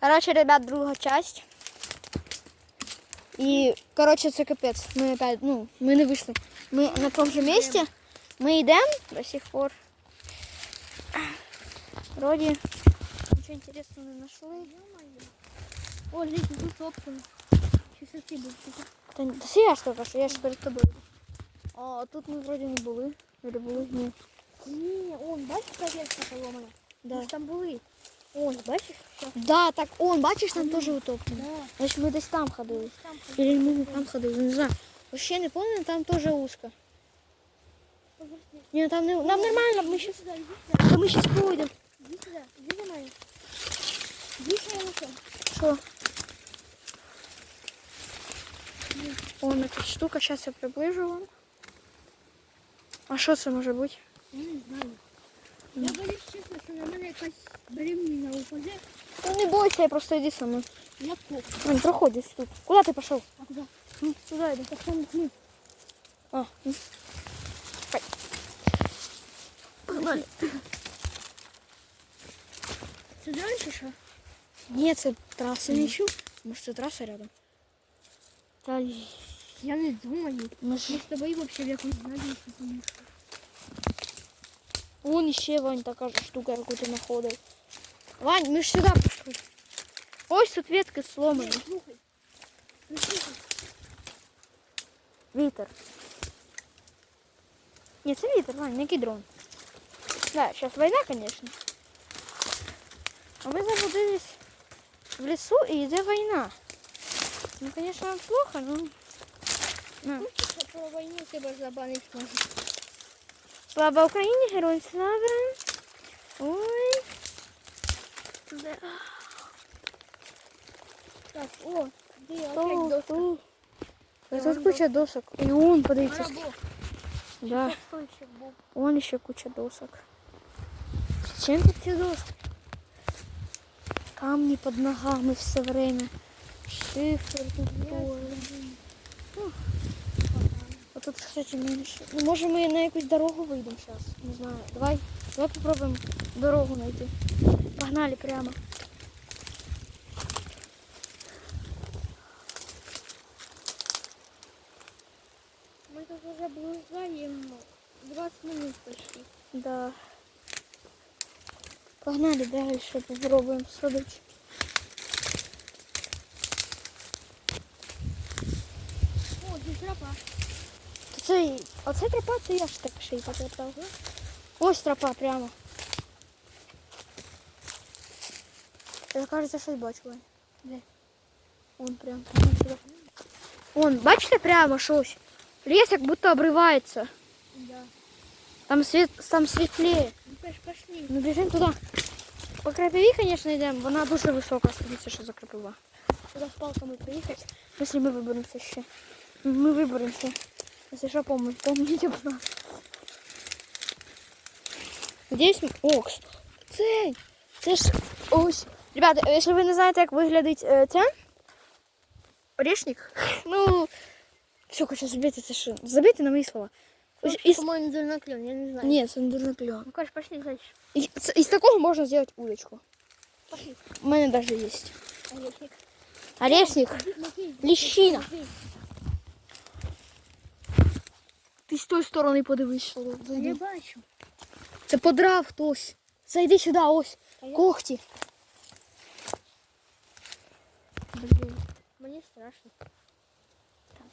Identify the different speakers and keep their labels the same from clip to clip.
Speaker 1: Коротше, ребят, друга часть. І, коротше, це капець. Ми опять, ну, ми не вийшли. Ми на тому же місці. Ми йдемо до сих пор. Вроді нічого інтересного не знайшли.
Speaker 2: О, глянь, тут топка. Сейчас ты будешь.
Speaker 1: Та, ні- та це я ж тільки що, я ж перед тобою. А тут ми вроді не були. Или були? Ні.
Speaker 2: Не, он, бачиш, коленка поломана?
Speaker 1: Да.
Speaker 2: Ми ж там були. Ось, бачиш?
Speaker 1: Да, так, он, бачиш, там теж утоплено.
Speaker 2: Да.
Speaker 1: Значить, ми десь там ходили.
Speaker 2: Там
Speaker 1: Или ми там ходили, не знаю. Вообще не помню, там теж узко. Ні, там не... Нам нормально, ми щас... Та ми щас пройдемо.
Speaker 2: Иди сюда. Иди за. Иди сюда, Лука.
Speaker 1: Що? Вон эта штука, зараз я приближу вам. А що це може бути?
Speaker 2: Я не знаю. Я боюсь чесно, що на мене якась бремніна упаде.
Speaker 1: Та не бойся, я просто йди со мною.
Speaker 2: Я коп.
Speaker 1: Вань, проходь десь тут. Куди ти пішов?
Speaker 2: А куди?
Speaker 1: Ну, Сюди йди.
Speaker 2: Так там ні.
Speaker 1: А, ну. Хай. Погнали.
Speaker 2: Це далі що?
Speaker 1: Ні, це траса. Не ищу. Може це траса рядом?
Speaker 2: Та я не думаю.
Speaker 1: Ми ж...
Speaker 2: Ми з тобою взагалі в якусь задницю поїхали.
Speaker 1: Вон ще Вань така ж штука, яку ти знаходив. Вань, ми ж сюди пішли. Ось тут ветки сломані.
Speaker 2: Слухай. Ну слухай.
Speaker 1: Вітер. Ні, це вітер, Вань, не який дрон. Да, зараз війна, звісно. А ми заблудились в лісу і йде війна. Ну, звісно, нам плохо, но... На.
Speaker 2: Що про війну тебе забанить може.
Speaker 1: Слава Україні, герой слава. Ой. Да.
Speaker 2: Так, о, де опять
Speaker 1: Ту,
Speaker 2: доска.
Speaker 1: ту. Да тут куча досок. І он, подивіться.
Speaker 2: Барабо.
Speaker 1: Да.
Speaker 2: Стойчик був.
Speaker 1: Вон еще куча досок. Зачем тут эти доски? Камни под ногами все время. Шифер тут Кстати, меньше. Ну, може ми на якусь дорогу вийдемо зараз. Не знаю. Давай, давай попробуємо дорогу знайти. Погнали прямо.
Speaker 2: Ми тут уже блуждаємо 20 минут почти.
Speaker 1: Да. Погнали дальше, попробуем сходить.
Speaker 2: О, тут тропа.
Speaker 1: То Це, оце тропа, це я ж так ще й потрапляв. Ось тропа прямо. Я кажется, щось бачу. Вань.
Speaker 2: Де?
Speaker 1: Вон прямо. Вон, сюди. Вон, бачите прямо щось? Лес як будто обривається.
Speaker 2: Да.
Speaker 1: Там світ, там світліє.
Speaker 2: Ну, пеш, пошли.
Speaker 1: Ну біжимо туди. По крапиві, звісно, йдемо. Вона дуже висока, дивіться, що за крапива. Туди з палками приїхати. Якщо ми виберемося ще. Ми виберемося. Якщо що, помню, помніть об нас. Здесь окс. Це, це ж ось. Ребята, якщо ви не знаєте, як виглядить е, це, орешник, ну, все, хочу забити це що. Забити на мої слова. Ось із...
Speaker 2: По-моєму, зерноклен, я не знаю.
Speaker 1: Ні, це не дуже кльово.
Speaker 2: Ну, кажешь, пошли дальше.
Speaker 1: І з, із такого можна зробити удочку.
Speaker 2: Пошли.
Speaker 1: У мене навіть є.
Speaker 2: Орешник.
Speaker 1: Орешник.
Speaker 2: Смотри,
Speaker 1: Ліщина.
Speaker 2: смотри.
Speaker 1: Ти з тої сторони подивись, що
Speaker 2: Я
Speaker 1: зайди.
Speaker 2: бачу.
Speaker 1: Це подрав хтось. Зайди сюди, ось.
Speaker 2: А я-
Speaker 1: Когті. Блін.
Speaker 2: Мені страшно.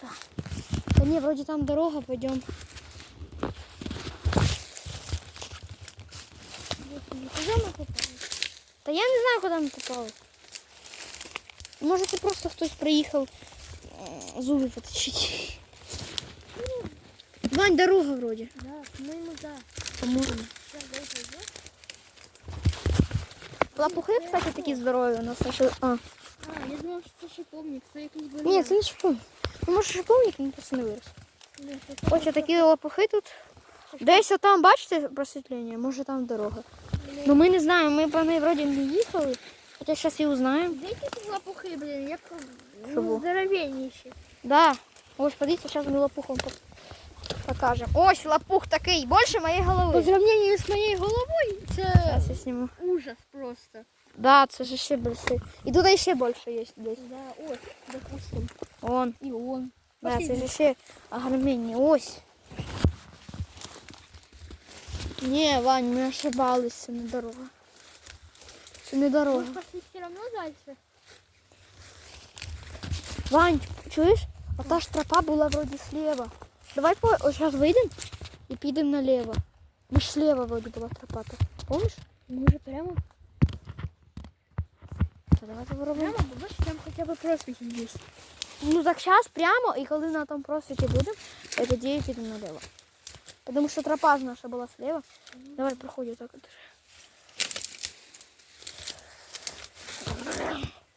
Speaker 1: Та, Та ні, вроді там дорога, пойдем.
Speaker 2: Куди ми попали?
Speaker 1: Та я не знаю, куди ми попали. Може це просто хтось приїхав е, зуби поточити. Вань, дорога вроді.
Speaker 2: Да, по-моєму, да.
Speaker 1: По-моєму.
Speaker 2: Сейчас, дай пойдем.
Speaker 1: Лапухи, кстати, такі здорові у нас. ще- А.
Speaker 2: А, я думав, що це шиповник, це якийсь банан.
Speaker 1: Ні, це не шиповник. Ну, може шиповник, він просто не вирос.
Speaker 2: Ні, це
Speaker 1: Ось такі лопухи тут. Десь там, бачите, просвітлення, може там дорога. Ну ми не знаємо, ми по неї вроді не їхали, хоча зараз і узнаємо.
Speaker 2: Де які тут лопухи, блін, як
Speaker 1: Що було?
Speaker 2: ну, здоровенніші.
Speaker 1: Да. Ось подивіться, зараз ми лопухом пок- покажемо. Ось лопух такий, більше моєї
Speaker 2: По
Speaker 1: голови.
Speaker 2: сравнению з моєю головою, це
Speaker 1: Зараз я зніму.
Speaker 2: ужас просто.
Speaker 1: Да, це ж ще більше. І тут ще більше є десь.
Speaker 2: Да, ось, допустим.
Speaker 1: Вон.
Speaker 2: І он.
Speaker 1: Да,
Speaker 2: Пошли.
Speaker 1: це ж ще огроменні. Ось. Ні, Вань, ми ошибалися, це не дорога. Це не дорога.
Speaker 2: Может, пошли все равно дальше?
Speaker 1: Вань, чуєш? А та ж тропа була вроді слева. Давай по... ось зараз вийдемо і підемо наліво. Ми ж слева вроді була тропа. Так. Помниш?
Speaker 2: Може прямо?
Speaker 1: Та давай попробуємо.
Speaker 2: Прямо, бо бачиш, там хоча б просвіт є.
Speaker 1: Ну так зараз прямо, і коли на тому просвіті будемо, я тоді підемо наліво. Тому що тропа ж наша була слева. Давай проходи так. от.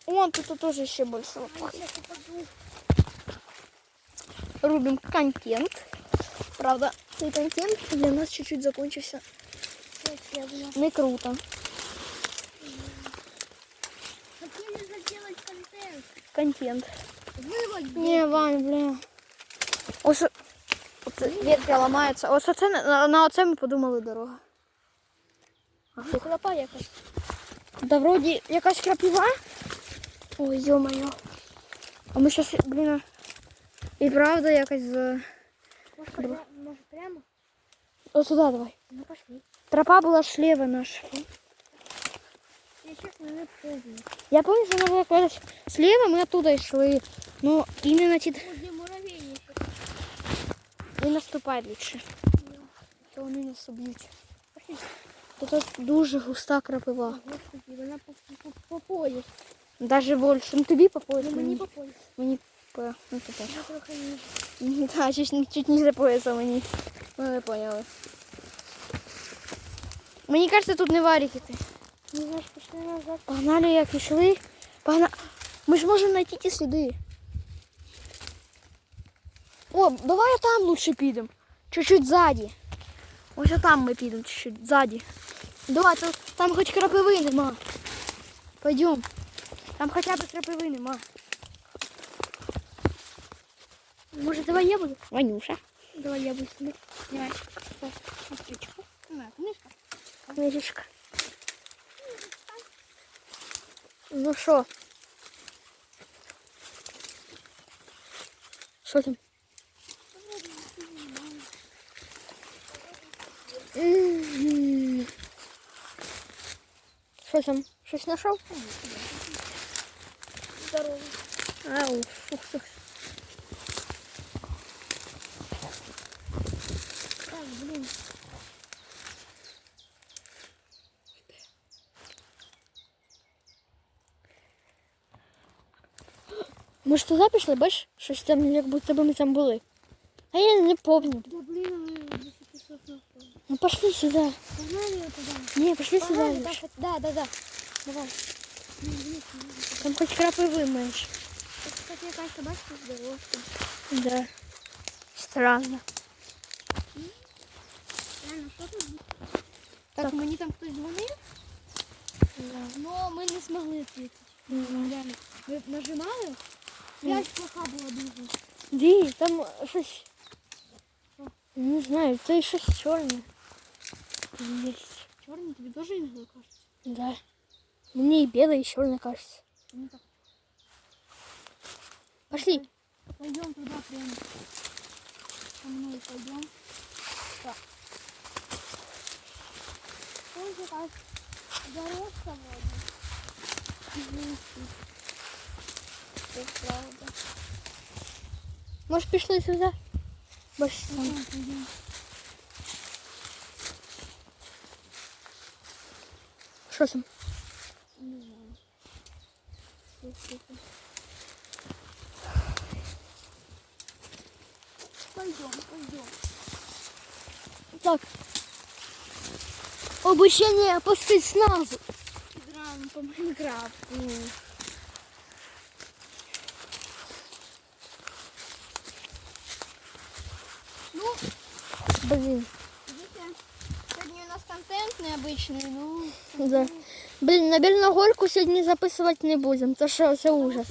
Speaker 1: Вон тут тоже ще більше.
Speaker 2: Сейчас упаду.
Speaker 1: Рубим контент. Правда, цей контент для нас чуть-чуть закончився.
Speaker 2: Сейчас я буду.
Speaker 1: Не круто.
Speaker 2: Хотели сделать контент.
Speaker 1: Контент.
Speaker 2: Вывод.
Speaker 1: Не, Вань, блін. Ось оце ветка ламається. Ось оце на, на оце ми подумали дорога. А
Speaker 2: Тут лопа якась.
Speaker 1: Да вроді якась крапива. Ой, ё-моё. А ми щас, блін, і правда якась за...
Speaker 2: Может, пря- может прямо?
Speaker 1: Ось туди давай.
Speaker 2: Ну пошли.
Speaker 1: Тропа була ж лева наша.
Speaker 2: Я честно не помню.
Speaker 1: Я пам'ятаю, що вона була кудись слева, ми оттуда йшли. Ну, іменно ті...
Speaker 2: Возле муравейника.
Speaker 1: Не наступай лучше. То вони нас уб'ють.
Speaker 2: Пошли.
Speaker 1: Тут дуже густа крапива.
Speaker 2: Господи, вона по, по, по пояс.
Speaker 1: Даже більше. Ну тобі по пояс,
Speaker 2: Ну, мені
Speaker 1: мені,
Speaker 2: по пояс.
Speaker 1: мені По... Ну, пояс.
Speaker 2: Я трохи ниже.
Speaker 1: Ні, та, чуть, чуть ниже пояса мені. Ну, не поняли. Мені кажется, тут не варіки ти.
Speaker 2: Не знаешь, пошли назад.
Speaker 1: Погнали, як йшли. Погнали. Ми ж можемо знайти ті сліди. О, давай там лучше підемо. Чуть-чуть ззаді. Ось там ми підемо, чуть-чуть ззаді. Давай, то, там хоч крапиви нема. Пойдем. Там хоча б крапиви нема.
Speaker 2: Может, давай я буду?
Speaker 1: Ванюша.
Speaker 2: Давай я буду книжечку. На, книжка.
Speaker 1: Книжечка. Ну що? Що там? Що там? Щось знайшов?
Speaker 2: Здорово.
Speaker 1: Ау, фух, фух.
Speaker 2: Блин.
Speaker 1: Ми ж туди пішли, бачиш? Щось там, як будто ми там були. А я не пам'ятаю.
Speaker 2: Да блин, мы.
Speaker 1: Ну пошли сюди.
Speaker 2: Погнали ее туда.
Speaker 1: Ні, пошли
Speaker 2: Погнали,
Speaker 1: сюди.
Speaker 2: да,
Speaker 1: лучше.
Speaker 2: хоть- да, да, да. Давай.
Speaker 1: Там крапиви менше.
Speaker 2: это, Кстати, якась собачка здорова.
Speaker 1: Да. Странно.
Speaker 2: Реально, що тут?
Speaker 1: Так.
Speaker 2: Так, мені там хтось дзвонив, але ми не змогли відповісти. Реально. Ми нажимали, связь плоха була дуже.
Speaker 1: Ді, там щось. Не знаю, це щось чорне. Є.
Speaker 2: Чорний тобі теж інколи кажеться?
Speaker 1: Да. Мне и белое, и черное кажется.
Speaker 2: Ну так,
Speaker 1: Пошли.
Speaker 2: пойдем туда прямо. Со мной пойдем. Так. Ой, якась дорожка. Це правда.
Speaker 1: Сюда? Больше
Speaker 2: Пойдем, пойдем.
Speaker 1: Что там?
Speaker 2: Знаю. Слушайте. Пойдем, пойдем.
Speaker 1: Так. Обучение по спецназу.
Speaker 2: Играем по Майнкрафту. Ну,
Speaker 1: Блин.
Speaker 2: сегодня у нас контент необычный, ну...
Speaker 1: Да. Блин, на Белногорку сегодня записывать не будем, то что это ужас.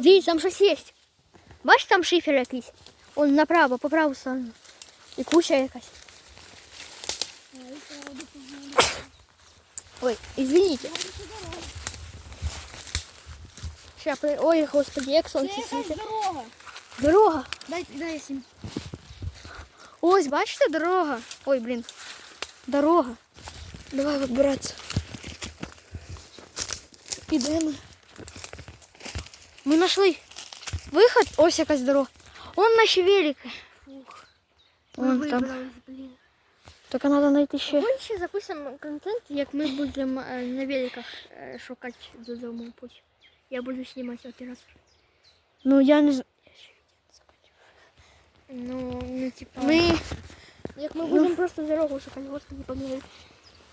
Speaker 1: Дивись, там щось є. Бачиш, там шифер якийсь? Он направо, по праву сторону. І куча якась.
Speaker 2: А, это вроде познали.
Speaker 1: Ой, извините.
Speaker 2: Вроде всё дорога.
Speaker 1: Ща, при- Ой, господи, як
Speaker 2: Це
Speaker 1: сонце
Speaker 2: якась
Speaker 1: світить.
Speaker 2: дорога.
Speaker 1: Дорога.
Speaker 2: Дай, дай я сім.
Speaker 1: Ось, бачите, дорога. Ой, блін. Дорога. Давай вибиратися. Ідемо. Ми знайшли виход. Ось якась дорога. Он наші велики. Вон там. Тільки треба знайти ще.
Speaker 2: Ми ще запишемо контент, як ми будемо е, на великах е, шукати додому путь. Я буду знімати оператор.
Speaker 1: Ну я не знаю.
Speaker 2: Ну, ну типа.
Speaker 1: Ми.
Speaker 2: Як ми будемо просто дорогу шукати, господи, помилуй.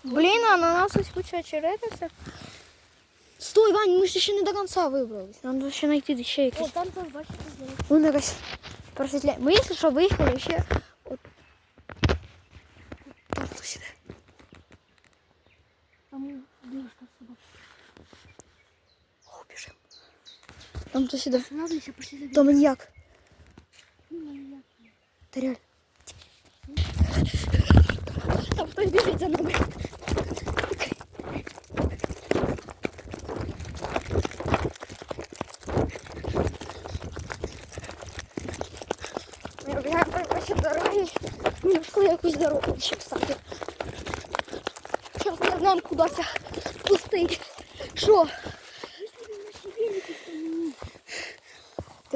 Speaker 1: Блін, а на нас ось куча очеретиться. Стой, Вань, ми ж ще не до кінця вибрались. Нам треба ще знайти ще
Speaker 2: О,
Speaker 1: якісь.
Speaker 2: там там бачите.
Speaker 1: Вон якась просвітляє. Ми, якщо що, виїхали ще. Там хтось іде.
Speaker 2: Останавливайся, пошли за
Speaker 1: То маньяк.
Speaker 2: дверью.
Speaker 1: Та реально. Там хтось біжить за нами. Ми вибігаємо по нашій дорогі. Ми знайшли якусь дорогу. Ще кстати. Зараз не знаємо, куди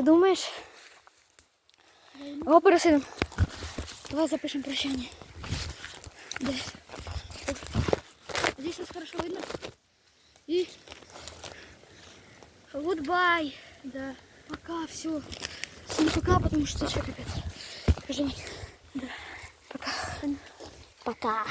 Speaker 1: Думаєш? О, пересидимо. Давай запишемо прощання. Де?
Speaker 2: Здесь нас хорошо видно. И goodbye.
Speaker 1: Да. Пока, все. Всем пока, потому что что капец. Скажи. Да. Пока. Пока.